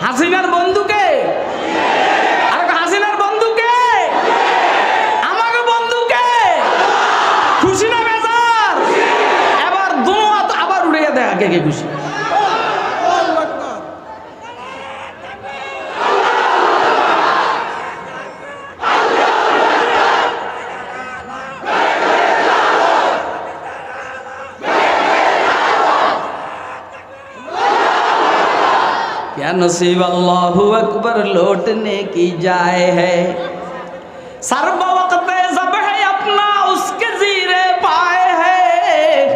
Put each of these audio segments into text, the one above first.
হাসিনার বন্ধুকে? আর হাসিনার আমাকে খুশি না বেজার? এবার দু আবার উড়িয়ে দেয় কে কে খুশি। नसीब अल्लाह अकबर लौटने की जाए है सर्व वक्त जब है अपना उसके जीरे पाए है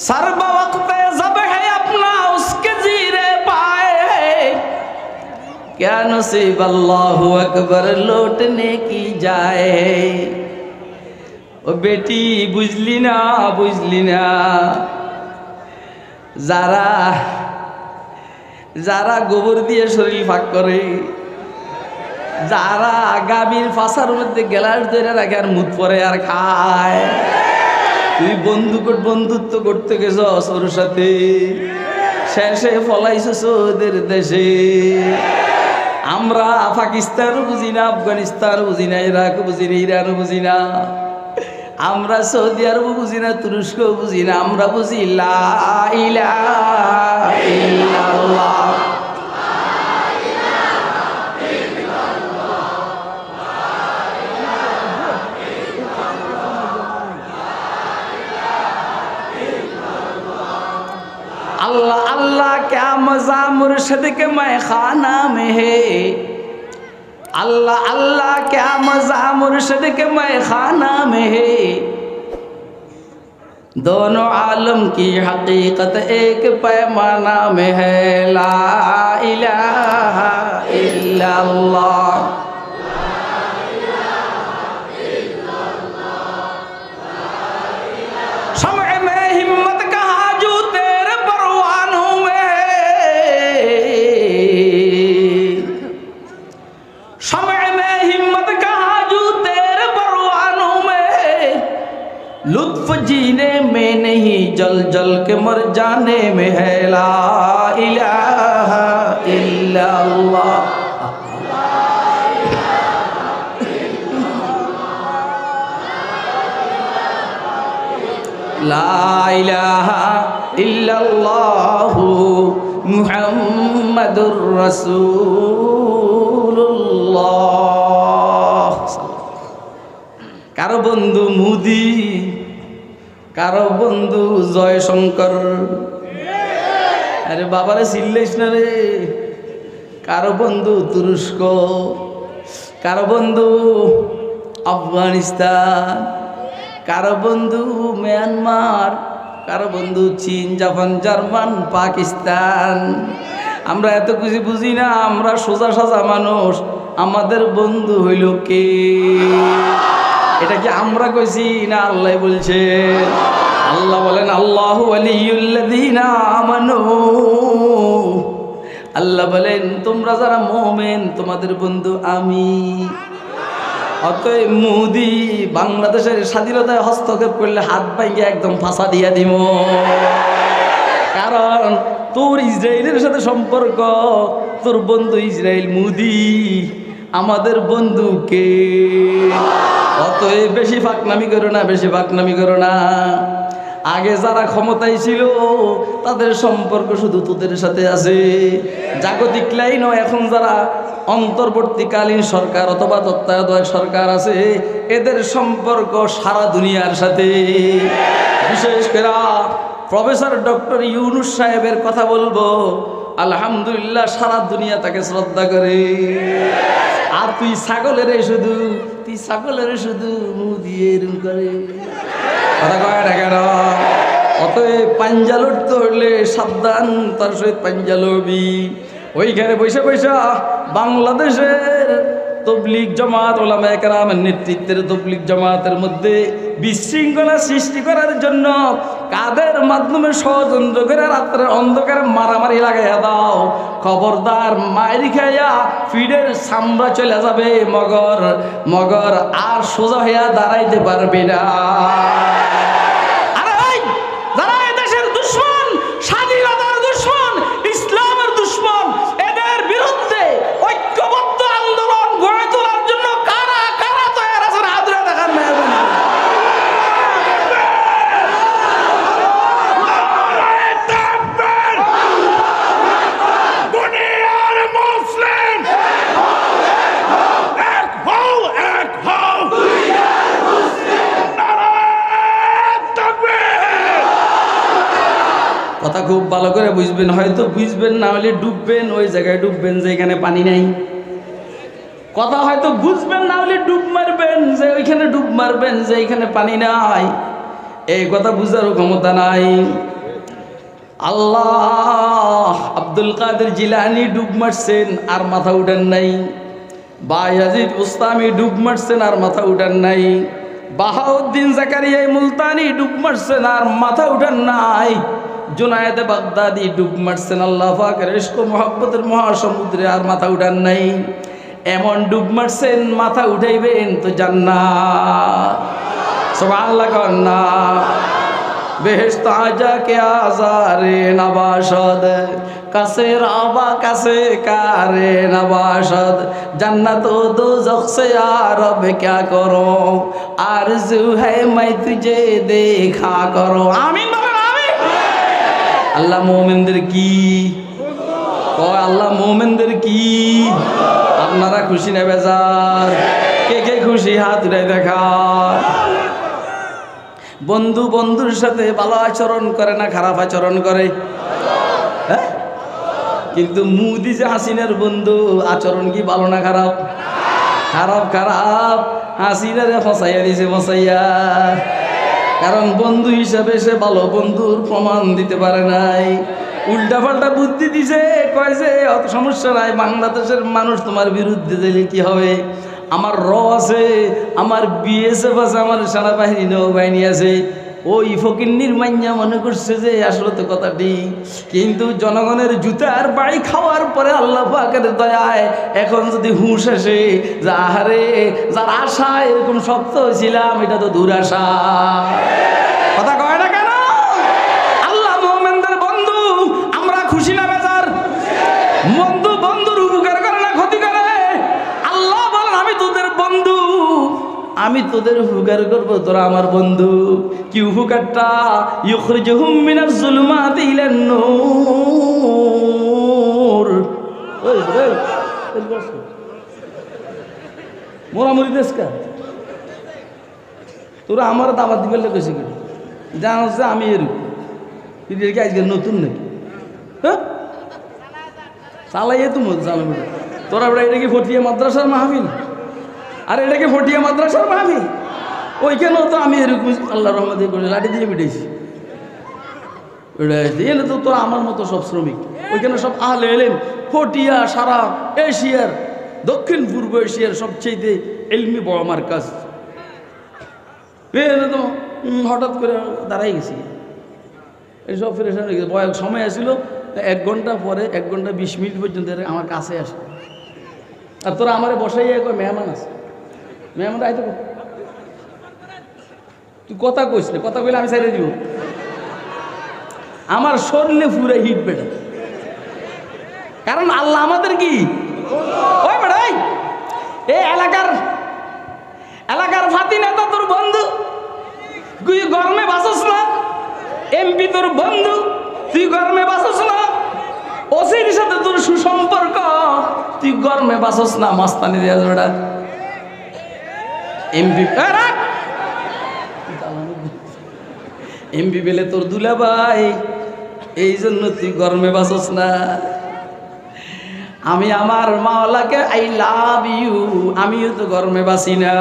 सर्व वक्त जब है अपना उसके जीरे पाए है क्या नसीब अल्लाह अकबर लौटने की जाए है ও বেটি বুঝলি না বুঝলি না যারা যারা গোবর দিয়ে শরীর ফাঁক করে, যারা গাভীর ফাঁসার মধ্যে গেলাস ধরে রাখে আর মুখ পরে আর খায়। তুই বন্ধু বন্ধুত্ব করতে গেছ ওর সাথে, শেষে ফলাইছস ওদের দেশে। আমরা পাকিস্তানও বুঝি না, আফগানিস্তানও বুঝি না, ইরাকও বুঝি না, ইরানও বুঝি না। আমরা সৌদি আরবও বুঝি না, তুরস্কও বুঝি না, আমরা বুঝি লা ইলাহা ইল্লাল্লাহ। अल्लाह अल्लाह क्या मज़ा मुर्शद के मैं खाना में है अल्लाह अल्लाह क्या मज़ा मुर्शद के मैं खाना में है दोनों आलम की हकीकत एक पैमाना में है ला इलाहा इल्लल्लाह नहीं जल जल के मर जाने में है ला इलाहा इल्लल्लाह লা ইলাহা ইল্লাল্লাহু মুহাম্মাদুর রাসূলুল্লাহ কারো বন্ধু মুদি কারও বন্ধু জয়শঙ্কর। আরে বাবারে, চিল্লাইস না রে। কারও বন্ধু তুরস্ক, কারও বন্ধু আফগানিস্তান, কারও বন্ধু মিয়ানমার, কারও বন্ধু চীন, জাপান, জার্মান, পাকিস্তান। আমরা এত কিছু বুঝি না, আমরা সোজা সাজা মানুষ। আমাদের বন্ধু হইল কে? এটা কি আমরা কইছি না আল্লাহ বলছে? আল্লাহ বলেন, আল্লাহ আল্লাহ বলেন, তোমরা যারা মোমেন, তোমাদের বন্ধু আমি। অতএব মোদি বাংলাদেশের স্বাধীনতায় হস্তক্ষেপ করলে হাত ভাঙ্গে একদম ফাঁসা দিয়া দিব। কারণ তোর ইসরায়েলের সাথে সম্পর্ক, তোর বন্ধু ইসরায়েল মুদি, আমাদের বন্ধু কে? অতএব বেশি ফাঁকনামি করো না, বেশি ফাঁকনামি করো না। আগে যারা ক্ষমতায় ছিল, তাদের সম্পর্ক শুধু তোদের সাথে আছে। জাগতিক লাইনও এখন যারা অন্তর্বর্তীকালীন সরকার অথবা তত্ত্বাবধায়ক সরকার আছে, এদের সম্পর্ক সারা দুনিয়ার সাথে। বিশেষ করে প্রফেসর ডক্টর ইউনুস সাহেবের কথা বলব, আলহামদুলিল্লাহ সারা দুনিয়া তাকে শ্রদ্ধা করে। আর তুই ছাগলের শুধু, তুই ছাগলের শুধু মু দিয়ে এরম করে। কথা কয় না কেন? অতএব পাঞ্জা লড়তে হলে সাবধান, তার সহিত পাঞ্জা লড়বি। ওইখানে বৈশা বৈশা বাংলাদেশের তবলিক জমাত ওলামা একরামের নেতৃত্বের তবলিক জমাতের মধ্যে বিশৃঙ্খলা সৃষ্টি করার জন্য কাদের মাধ্যমে ষড়যন্ত্র করে রাত্রে অন্ধকারে মারামারি লাগাইয়া দাও? খবরদার মায়ের খাইয়া ফিডের সামরা চলে যাবে মগর। মগর আর সোজা হইয়া দাঁড়াইতে পারবে না। খুব ভালো করে বুঝবেন, হয়তো বুঝবেন, না হলে ডুববেন, ওই জায়গায় ডুববেন যে এখানে পানি নাই। কথা হয়তো বুঝবেন, না হলে ডুব মারবেন, যে ওইখানে ডুব মারবেন, যে এখানে পানি নাই। এই কথা বুঝারও ক্ষমতা নাই। আল্লাহ আব্দুল কাদের জিলানি ডুব মারছেন, আর মাথা উঠেন নাই। বায়াজিদ উস্তামি ডুব মারছেন, আর মাথা উঠেন নাই। বাহাউদ্দিন জাকারিয়া মুলতানি ডুব মারছেন, আর মাথা উঠেন নাই। জুনায়েদ বাগদাদি ডুব মারছেন আল্লাহ পাকের ইশক মোহাব্বতের মহাসমুদ্রে আর মাথা উঠান নাই এমন ডুব মারছেন মাথা উঠাইবেন তো জান্নাত সুবহানাল্লাহ কন্না বেহেস্ত আজা কে আজারে নবাসদ কাসে রাবা কাসে কারে নবাসদ जन्नत दो से यार अब क्या करो आरज़ू है मैं तुझे देखा करो आमीन বলেন আমিন আল্লাহ মোমেনদের কি? কয়, আল্লাহ মোমেনদের কি? আপনারা খুশি না বেজার? কে কে খুশি? হাত দেখা বন্ধু বন্ধুর সাথে ভালো আচরণ করে না খারাপ আচরণ করে? হ্যাঁ? কিন্তু মুদি যে হাসিনের বন্ধু, আচরণ কি ভালো না খারাপ? খারাপ খারাপ। হাসিনারে ফসাইয়া দিছে, ফসাইয়া। কারণ বন্ধু হিসাবে সে ভালো বন্ধুর প্রমাণ দিতে পারে নাই। উল্টা পাল্টা বুদ্ধি দিছে, কয় যে, অত সমস্যা নাই, বাংলাদেশের মানুষ তোমার বিরুদ্ধে দিলে কি হবে? আমার র আছে, আমার বিএসএফ আছে, আমার সেনাবাহিনী, নৌবাহিনী আছে। ওই ফকিন্নির মাইয়া মনে করছে যে, আসলে তো কথাটি কিন্তু জনগণের জুতার বাড়ি খাওয়ার পরে আল্লাহ পাকের দয়ায় এখন যদি হুঁশ আসে, যে আহারে, যার আশা এরকম শক্ত ছিলাম এটা তো দুরাশা। কথা কয় না কেন আল্লাহ মোহামেনদের বন্ধু আমরা খুশি না বেজার বন্ধু বন্ধুর উপকার করে না ক্ষতি করে আল্লাহ বলেন আমি তোদের বন্ধু আমি তোদের উপকার করব, তোরা আমার বন্ধু। কি উপকারটা? ইউখরিজুহুম মিনাজ জুলুমাতি ইলান নূর। ওই ওই মোরামুরি দেশকা তোরা আমার দাবাত দিবে কইছে কি জানো যে আমি এরকম আজকে নতুন নাকি? হ্যাঁ? চালাইয়ে তো মত জানো। তোরা এটা কি ফটিয়া মাদ্রাসার মাহফিল? আর এটা কি ফটিয়া মাদ্রাসার মাহফিল ওইখানেও তো আমি এরকম আল্লাহ রহমতে করে লাঠি দিয়ে পিটাইছি? এনে তো তোরা আমার মতো সব শ্রমিক। ওইখানে সব আহলে এলেন ফটিয়া, সারা এশিয়ার, দক্ষিণ পূর্ব এশিয়ার সবচেয়ে এলমি বড় আমার কাজ এনে তো হঠাৎ করে দাঁড়াই গেছি। এইসব ফ্রেশন হয়ে গেছে বয়স সময় আসছিল এক ঘণ্টা পরে, এক ঘণ্টা বিশ মিনিট পর্যন্ত আমার কাছে আসে। আর তোরা আমার বসাই কয়, মেহমান আছে। মেহমান আইতে। তুই কথা কইস না কথা কইলে আমি সাইডে দিব। আমার শরীরে পুরে হিট বেটা কারণ আল্লাহ আমাদের কি? ওই বেটা এই, এই এলাকার এলাকার ফাতি নেতা তোর বন্ধু। তুই গরমে বাসস না? এমপি তোর বন্ধু। তুই গরমে বাসস না? ওসির সাথে তোর সুসম্পর্ক। তুই গরমে বাসস না মাস্তানি দেওয়া বেটা এমপি এমপি পেলে তোর দুলা ভাই, এই জন্য তুই গরমে বাসস না। আমি আমার মাওলাকে আই লাভ ইউ আমিও তো গরমে বাসি না।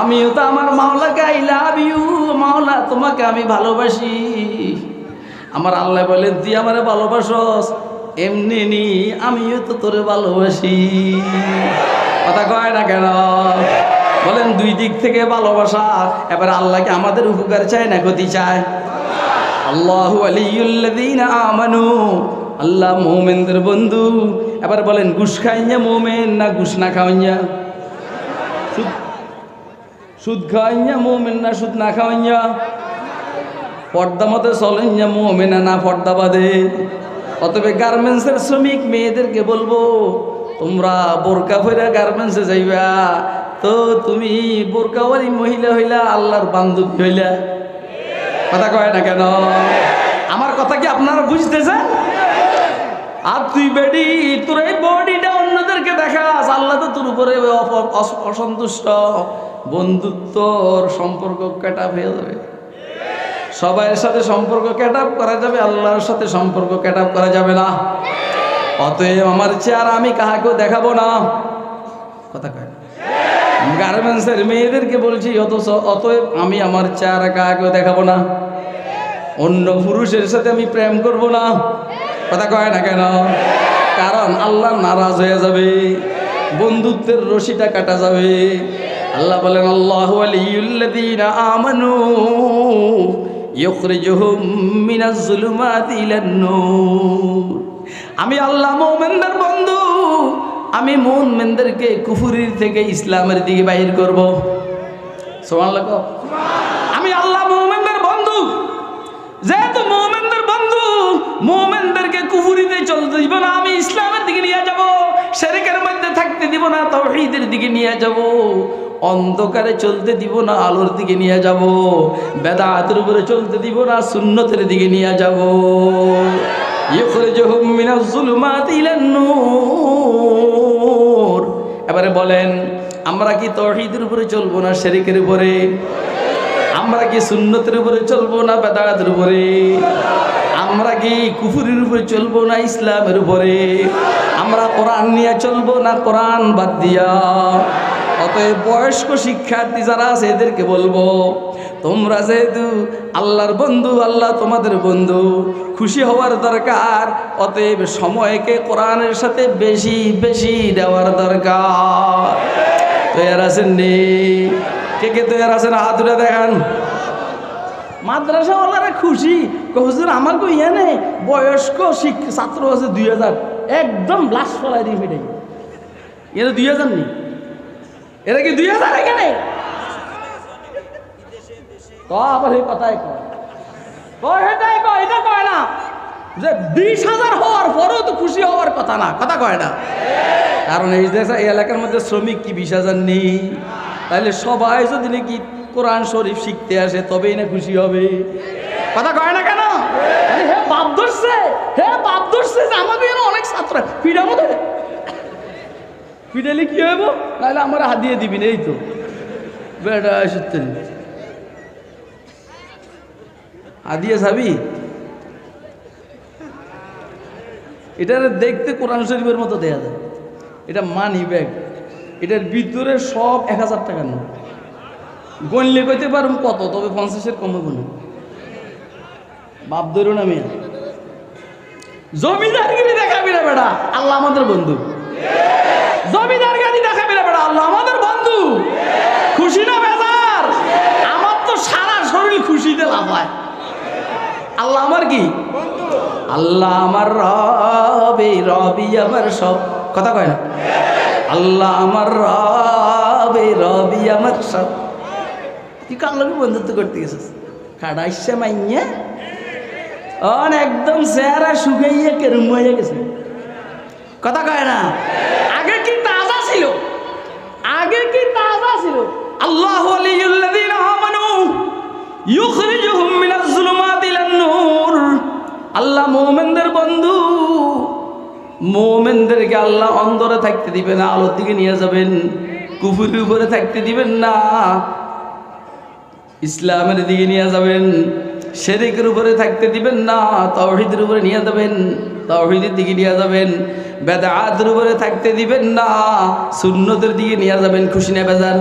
আমিও তো আমার মাওলাকে আই লাভ ইউ মাওলা তোমাকে আমি ভালোবাসি। আমার আল্লাহ বলেন, তুই আমারে ভালোবাসস, এমনি নি, আমিও তো তোরে ভালোবাসি। কথা কয় না কেন? বলেন দুই দিক থেকে ভালোবাসা, এবার আল্লাহকে আমাদের উপকার চায় না ক্ষতি চায়? আল্লাহু আমানু, আল্লাহ মোমেনদের বন্ধু। এবার বলেন, ঘুষ খাইয়া মোমেন না ঘুষ না খাওয়াইয়া? সুদ সুদ খাওয়াইয়া মোমেন না সুদ না খাওয়াইয়া? পর্দা মতে চলেন মোমেনা না পর্দা বাদে অতবে গার্মেন্টসের শ্রমিক মেয়েদেরকে বলব তোমরা বোরকা ফেরা গার্মেন্টসে যাইবা। তো তুমি বোরকাওয়ালি মহিলা হইলা, আল্লাহর বান্ধবী হইলা। কথা কয় না কেন? আমার কথা কি আপনারা বুঝতেছেন? আর তুই বেডি, তোর এই বডিটা অন্যদেরকে দেখাস, আল্লাহ তো তোর উপরে অসন্তুষ্ট। বন্ধুত্বর সম্পর্ক কেটা হয়ে যাবে। সবাইয়ের সাথে সম্পর্ক ক্যাটআপ করা যাবে, আল্লাহর সাথে সম্পর্ক ক্যাট আপ করা যাবে না। অতএব আমার চেহারা আমি কাহাকেও দেখাবো না। কথা কয়। গার্মেন্টসের মেয়েদেরকে বলছি, অথচ অতএব আমি আমার চেহারা কাহাকেও দেখাবো না। অন্য পুরুষের সাথে আমি প্রেম করব না। কথা কয় না কেন? কারণ আল্লাহ নারাজ হয়ে যাবে। বন্ধুত্বের রশিটা কাটা যাবে। আল্লাহ বলেন, আল্লাহ আমানু ইউখরিজুহুম মিনাজ জুলুমাতি নূর আমি আল্লাহ মুমিনদের বন্ধু। আমি মুমিনদেরকে কুফুরির থেকে ইসলামের দিকে বাইর করব। সুবহানাল্লাহ কও। আমি আল্লাহ মুমিনদের বন্ধু। যেহেতু মোমেনদের বন্ধু মোমেনদেরকে কুফুরিতে চলতে দিব না আমি ইসলামের দিকে নিয়ে যাব। শেরেকের মধ্যে থাকতে দিব না তৌহিদের দিকে নিয়ে যাব। অন্ধকারে চলতে দিব না আলোর দিকে নিয়ে যাব। বেদাতের উপরে চলতে দিব না সুন্নতের দিকে নিয়ে যাব। ইউখরিজুহুম মিনাজ জুলুমাতি ইলান নূর। এবারে বলেন, আমরা কি তৌহিদের উপরে চলবো না শেরিকের উপরে? আমরা কি সুন্নতের উপরে চলবো না বেদাতের উপরে? আমরা কি কুফুরের উপরে চলবো না ইসলামের উপরে? আমরা কোরআন নিয়ে চলবো না কোরআন বাদ দিয়া? অতএব বয়স্ক শিক্ষার্থী যারা আছে, এদেরকে বলব, তোমরা যেহেতু আল্লাহর বন্ধু, আল্লাহ তোমাদের বন্ধু, খুশি হওয়ার দরকার, অতএব সময়কে কোরআনের সাথে বেশি বেশি দেওয়ার দরকার। তৈয়ার আছেন নি? কে কে তৈয়ার আছেন? হাত তুলে দেখান। মাদ্রাসা ওলারা খুশি হুজুর, আমার কো ইয়ে নেই? বয়স্ক শিক ছাত্র আছে দুই হাজার। একদম লাশ ফলাই দিয়ে ফিটাই এটা দুই হাজার নেই এটা কি দুই হাজার এখানে আবার এই কথাই কয়। এটাই কয়, এটা কয় না। যে বিশ হাজার হওয়ার পরেও তো খুশি হওয়ার কথা না, কথা কয় না। কারণ এই দেশে, এই এলাকার মধ্যে শ্রমিক কি বিশ হাজার নেই? তাহলে সবাই যদি নাকি কোরআন শরীফ শিখতে আসে, তবেই না খুশি হবে। কথা কয় না কেন? হে বাপ ধরছে, হে বাপ ধরছে যে আমাকে অনেক ছাত্র ফিডার মধ্যে ফিডালে কি হইব? নাহলে আমার হাত দিয়ে দিবি এই তো। বেটা সত্যি। হাত যাবি? এটা দেখতে কোরআন শরীফের মতো দেয়া যায়। এটা মানি ব্যাগ। এটার ভিতরে সব এক হাজার টাকার নোট গণলে কইতে পারুম কত, তবে পঞ্চাশের কমে গুণ বাপ ধরো না মেয়ে। জমিদারগিরি দেখাবি না বেটা, আল্লাহ আমাদের বন্ধু জমিদার গাড়ি দেখাবি না বেটা আল্লাহ আমাদের বন্ধু, খুশি না বেজার? আমার তো সারা শরীর খুশিতে লাভ হয়। আল্লাহ আমার কি? আল্লাহ আমার রবে রবি আমার সব। কথা কয় না? আল্লাহ আমার রবে রবি আমার সব। তুই কার লোক বন্ধুত্ব করতে গেছিস? খাড়াইছে মাইয়া। অন একদম চেহারা শুকাইয়া কেরম হয়ে গেছে। কথা কয় না? আগে কি তাজা ছিল? আল্লাহ ইউখরিজুহুম মিনাজ ইলান নূর। আল্লাহ মুমিনদের বন্ধু, মুমিনদেরকে আল্লাহ অন্ধরে থাকতে দিবেন না আলোর দিকে নিয়ে যাবেন, কুফুরের উপরে থাকতে দিবেন না, ইসলামের দিকে নিয়ে যাবেন। শেরিকের উপরে থাকতে দিবেন না তাওহীদের উপরে নিয়ে যাবেন তাওহীদের দিকে নিয়ে যাবেন বেদাতের উপরে থাকতে দিবেন না সুন্নতের দিকে নিয়ে যাবেন খুশি না বেজার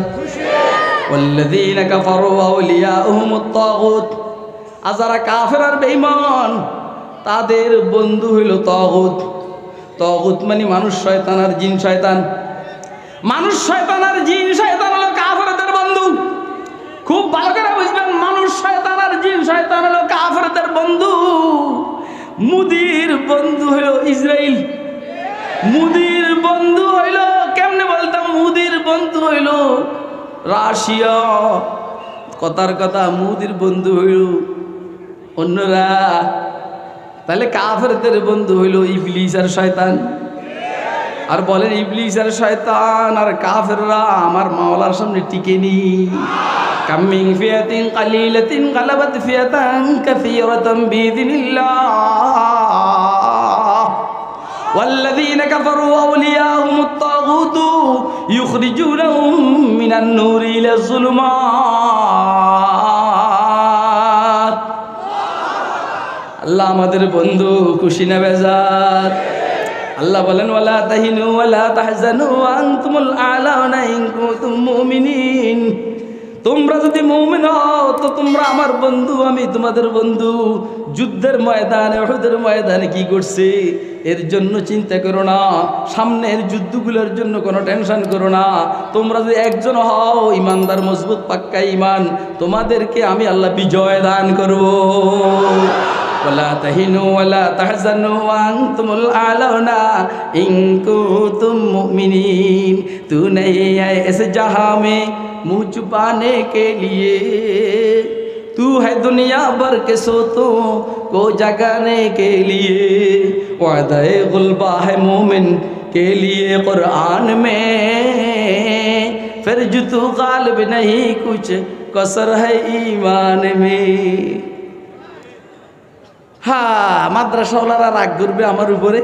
والذين كفروا أولياؤهم الطاغوت আর যারা কাফের আর বেঈমান তাদের বন্ধু হইল তগুত তগুত মানে মানুষ শয়তান আর জিন শয়তান মানুষ শয়তান আর জিন শয়তান হলো কাফেরদের বন্ধু খুব ভালো করে বুঝবেন মানুষ শয়তান হলো কাফেরদের বন্ধু। মুদির বন্ধু হলো ইসরাইল। মুদির বন্ধু হইল, কেমনে বলতাম? মুদির বন্ধু হইল রাশিয়া। কথার কথা, মুদির বন্ধু হইল অন্যরা। তাহলে কাফেরদের বন্ধু হইল ইবলিস আর শয়তান। আর বলেন, ইবলিস আর শয়তান আর কাফেররা, আমার মাওলার সামনে টিকেনি كم من فئة قليلة غلبت فئة كثيرة بإذن الله والذين كفروا أولياءهم الطاغوت يخرجونهم من النور إلى الظلمات আল্লাহ আমাদের বন্ধু খুশি না বেজার আল্লাহ বলেন ওয়ালা তাহিনু ওয়ালা তাহজানু আনতুমুল আলাউনা ইন কুনতুম মুমিনিন তোমরা যদি মৌমেন হও, তো তোমরা আমার বন্ধু, আমি তোমাদের বন্ধু। যুদ্ধের ময়দানে ওষুধের ময়দানে কি করছে? এর জন্য চিন্তা করো না। সামনের যুদ্ধগুলোর জন্য কোনো টেনশন করো না। তোমরা যদি একজন হও, ইমানদার, মজবুত, পাক্কা ইমান, তোমাদেরকে আমি আল্লাহ বিজয় দান করব। ওয়ালা তাহিনু ওয়ালা তাহজানু ওয়ান্তুমুল আলাউনা ইন কুনতুম মুমিনিন তু नहीं है इस जहाँ में मुँह छुपाने के लिए तू है दुनिया भर के सोतों को जगाने के लिए वादे गुलबा है मोमिन के लिए कुरान में फिर जो तू गालिब नहीं कुछ कसर है ईमान में হ্যাঁ মাদ্রাসাওয়ালারা রাগ করবে আমার উপরে,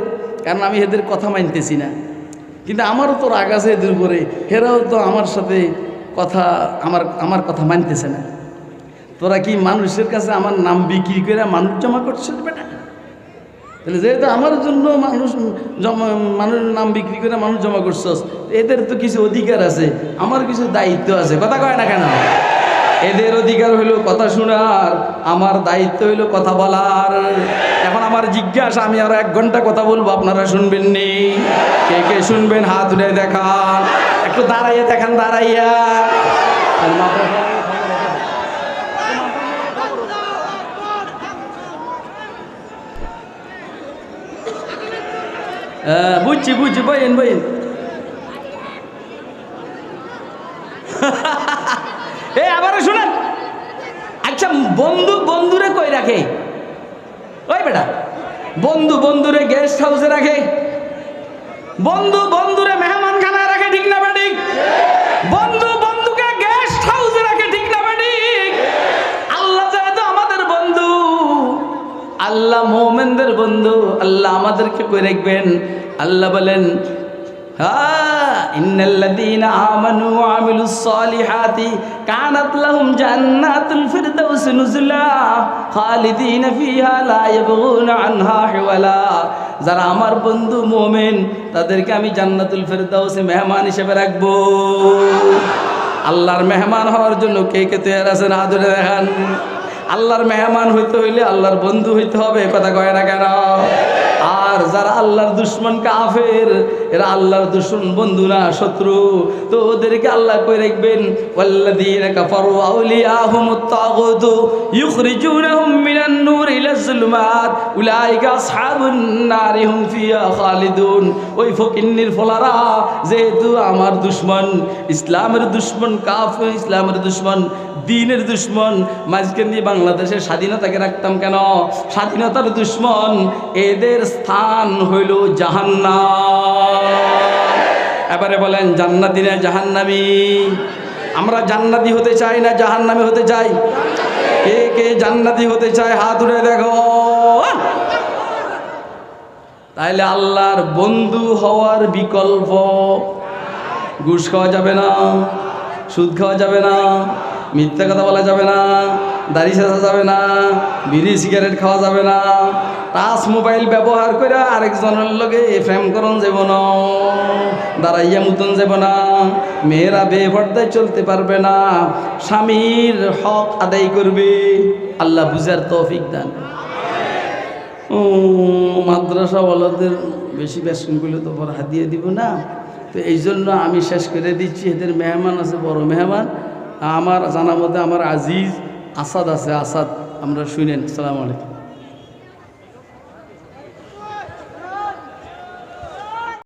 কারণ আমি এদের কথা মানতেছি না। কিন্তু আমারও তো রাগ আছে এদের উপরে, হেরাও তো আমার সাথে কথা, আমার আমার কথা মানতেছে না। তোরা কি মানুষের কাছে আমার নাম বিক্রি করে মানুষ জমা করছিস বেটা? তাহলে যেহেতু আমার জন্য মানুষ জমা, মানুষ নাম বিক্রি করে মানুষ জমা করছস, এদের তো কিছু অধিকার আছে, আমার কিছু দায়িত্ব আছে, কথা কয় না কেন? এদের অধিকার হইল কথা শোনার, আমার দায়িত্ব হইল কথা বলার। এখন আমার জিজ্ঞাসা, আমি আরও এক ঘণ্টা কথা বলব, আপনারা শুনবেন নি? কে কে শুনবেন? হাত উঠে দেখান। একটু দাঁড়াইয়া দেখান, দাঁড়াইয়া। বুঝছি বুঝছি বইন বইন বন্ধু বন্ধুরে কই রাখে? ওই বেটা, বন্ধু বন্ধুরে গেস্ট হাউসে রাখে। বন্ধু বন্ধুরে মেহমান খানায় রাখে, ঠিক না বেঠিক বন্ধু বন্ধুকে হাউসে রাখে, ঠিক না আল্লাহ যেহেতু আমাদের বন্ধু। আল্লাহ মোমেনদের বন্ধু। আল্লাহ আমাদেরকে কই রাখবেন? আল্লাহ বলেন হ্যাঁ আমানু জান্নাতুল ফিহা লা যারা আমার বন্ধু মুমিন, তাদেরকে আমি জান্নাতুল ফিরদাউসে মেহমান হিসেবে রাখব। আল্লাহর মেহমান হওয়ার জন্য কে কে তৈরি আছেন আদরে দেখান। আল্লাহর মেহমান হইতে হইলে আল্লাহর বন্ধু হইতে হবে কথা কয় না কেন? আর যারা আল্লাহর দুশ্মন কাফের, এরা আল্লাহর দুশ্মন বন্ধু না শত্রু। তো ওদেরকে আল্লাহ কই রাখবেন? খালিদুন। ওই ফলারা, যেহেতু আমার দুশ্মন, ইসলামের দুশ্মন কাফের, ইসলামের দুশ্মন, দিনের দুশ্মন, মাঝখান দিয়ে বাংলাদেশের স্বাধীনতাকে রাখতাম কেন? স্বাধীনতার দুশ্মন এদের স্থান হইল জাহান্না এবারে বলেন, জান্নাতি না জাহান্নামি? আমরা জান্নাতি হতে চাই না জাহান্নামি হতে চাই? কে কে জান্নাতি হতে চায়? হাত উড়ে দেখো। তাইলে আল্লাহর বন্ধু হওয়ার বিকল্প। ঘুষ খাওয়া যাবে না, সুদ খাওয়া যাবে না। মিথ্যা কথা বলা যাবে না, দাড়ি সাজা যাবে না, বিড়ি সিগারেট খাওয়া যাবে না। টাচ মোবাইল ব্যবহার করে আরেকজনের লগে ফ্রেম করন যাব না, দাঁড়াইয়া মতন যাব না। মেয়েরা বেপর্দায় চলতে পারবে না, স্বামীর হক আদায় করবে। আল্লাহ বুঝার তৌফিক দান। ও মাদ্রাসাওয়ালাদের বেশি বেসন করলে তো বড় হাতিয়ে দিব না। তো এই জন্য আমি শেষ করে দিচ্ছি, এদের মেহমান আছে, বড় মেহমান। আমার জানা মধ্যে আমার আজিজ আসাদ আছে আসাদ আমরা শুনেন আসসালামু আলাইকুম।